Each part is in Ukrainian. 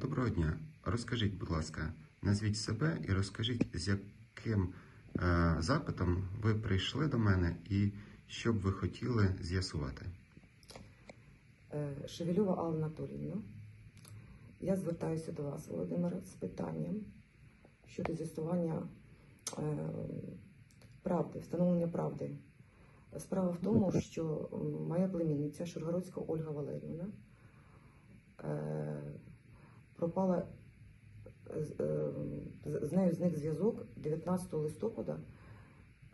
Доброго дня. Розкажіть, будь ласка, назвіть себе і розкажіть, з яким е, запитом ви прийшли до мене і що б ви хотіли з'ясувати. Е, Шевельова Алла Анатоліївна. Я звертаюся до вас, Володимире, з питанням щодо з'ясування е, правди, встановлення правди. Справа в тому, що моя племінниця Шургородська Ольга Валерівна е, пропала з- е, з нею зник зв'язок 19 листопада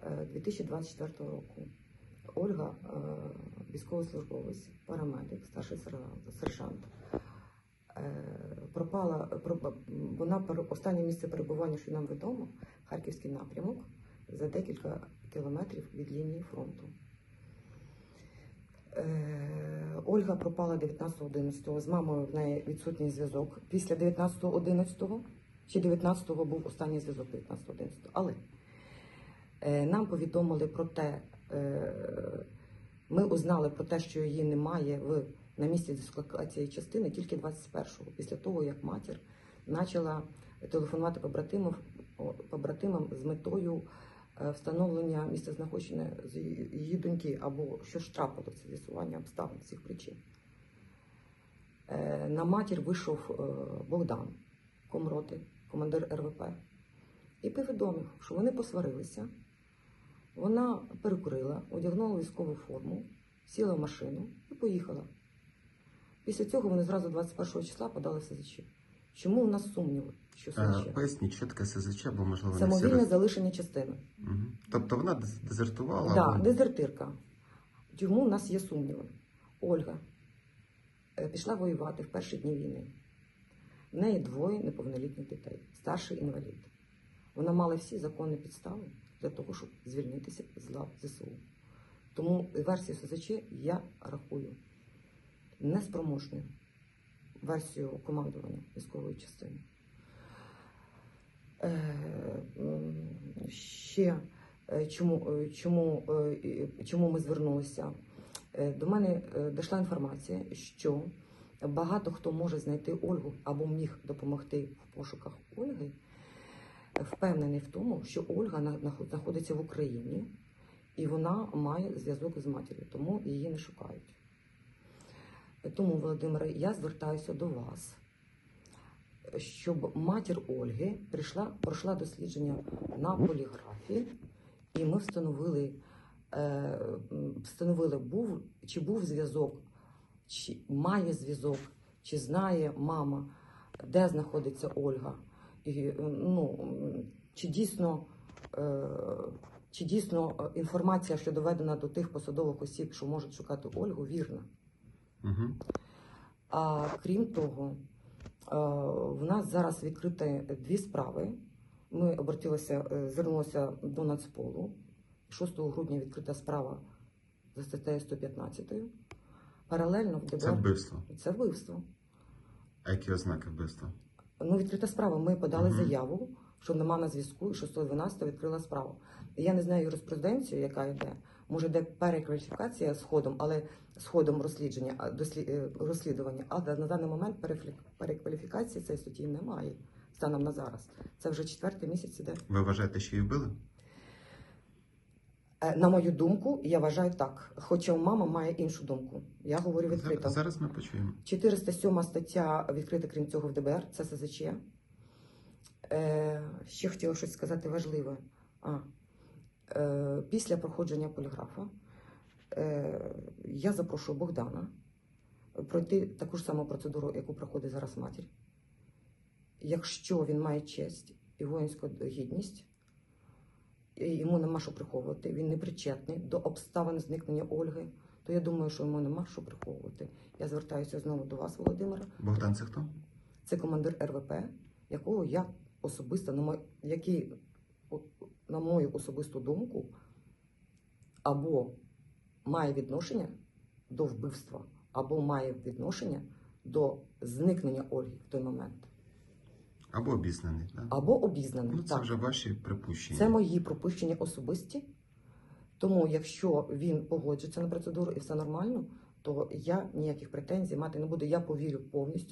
е, 2024 року. Ольга е, військовослужбовець, парамедик, старший сержант-. Е, Пропала вона останнє місце перебування, що нам відомо, Харківський напрямок за декілька кілометрів від лінії фронту. Ольга пропала 19.11. З мамою в неї відсутній зв'язок. Після 19.11 чи 19-го був останній зв'язок 19.11. Але е, нам повідомили про те, е, ми узнали про те, що її немає в, на місці дислокації частини тільки 21-го, після того, як матір почала телефонувати побратимам, побратимам з метою встановлення місця знаходження з її доньки або що ж трапилося з'ясування обставин цих причин. Е, На матір вийшов е, Богдан Комроти, командир РВП, і повідомив, що вони посварилися. Вона перекурила, одягнула військову форму, сіла в машину і поїхала. Після цього вони зразу 21 числа подали в СЗЧ. Чому у нас сумніви, що Е, СЗЧ? Поясніть, що таке СЗЧ, бо можливо не всі Самовільне роз... залишення частини. Мгм. Тобто вона дез- дезертувала? Да, або- дезертирка. Чому у нас є сумніви? Ольга е, пішла воювати в перші дні війни. В неї двоє неповнолітніх дітей, старший інвалід. Вона мала всі законні підстави для того, щоб звільнитися з лав ЗСУ. Тому версію СЗЧ я рахую неспроможною версію командування військової частини. Е, ще е, чому, е, чому, чому ми звернулися? До мене дійшла інформація, що багато хто може знайти Ольгу або міг допомогти в пошуках Ольги, впевнений в тому, що Ольга знаходиться в Україні і вона має зв'язок з матір'ю, тому її не шукають. Тому, Володимире, я звертаюся до вас, щоб матір Ольги прийшла, пройшла дослідження на поліграфі, і ми встановили, е, встановили був, чи був зв'язок, чи має зв'язок, чи знає мама, де знаходиться Ольга, і, ну, чи дійсно. е, Чи дійсно е, інформація, що доведена до тих посадових осіб, що можуть шукати Ольгу, вірна? Мгм. А крім того, в нас зараз відкриті дві справи. Ми обратилися, е, звернулися до Нацполу. 6 грудня відкрита справа за статтею 115. Паралельно в Це вбивство. це вбивство. А які ознаки вбивства? Ну, відкрита справа. Ми подали Мгм. заяву, що нема на зв'язку, і 6.12 відкрила справу. Я не знаю юриспруденцію, яка йде. Може, йде перекваліфікація з ходом, але з ходом розслідження, а, е, розслідування. Але на даний момент перекваліфікації цієї суті немає станом на зараз. Це вже четвертий місяць іде. Ви вважаєте, що її вбили? Е, На мою думку, я вважаю так. Хоча мама має іншу думку. Я говорю відкрито. Зараз, ми почуємо. 407 стаття відкрита, крім цього, в ДБР, це СЗЧ. Е, ще хотіла щось сказати важливе. А, після проходження поліграфа е, я запрошую Богдана пройти таку ж саму процедуру, яку проходить зараз матір. Якщо він має честь і воїнську гідність, і йому нема що приховувати, він не причетний до обставин зникнення Ольги, то я думаю, що йому нема що приховувати. Я звертаюся знову до вас, Володимира. Богдан, це хто? Це командир РВП, якого я особисто, який, на мою особисту думку, або має відношення до вбивства, або має відношення до зникнення Ольги в той момент, Або обізнаний. Да? або обізнаний. Ну, це Так. вже ваші припущення. Це мої пропущення особисті. Тому, якщо він погоджується на процедуру і все нормально, то я ніяких претензій мати не буду. Я повірю повністю.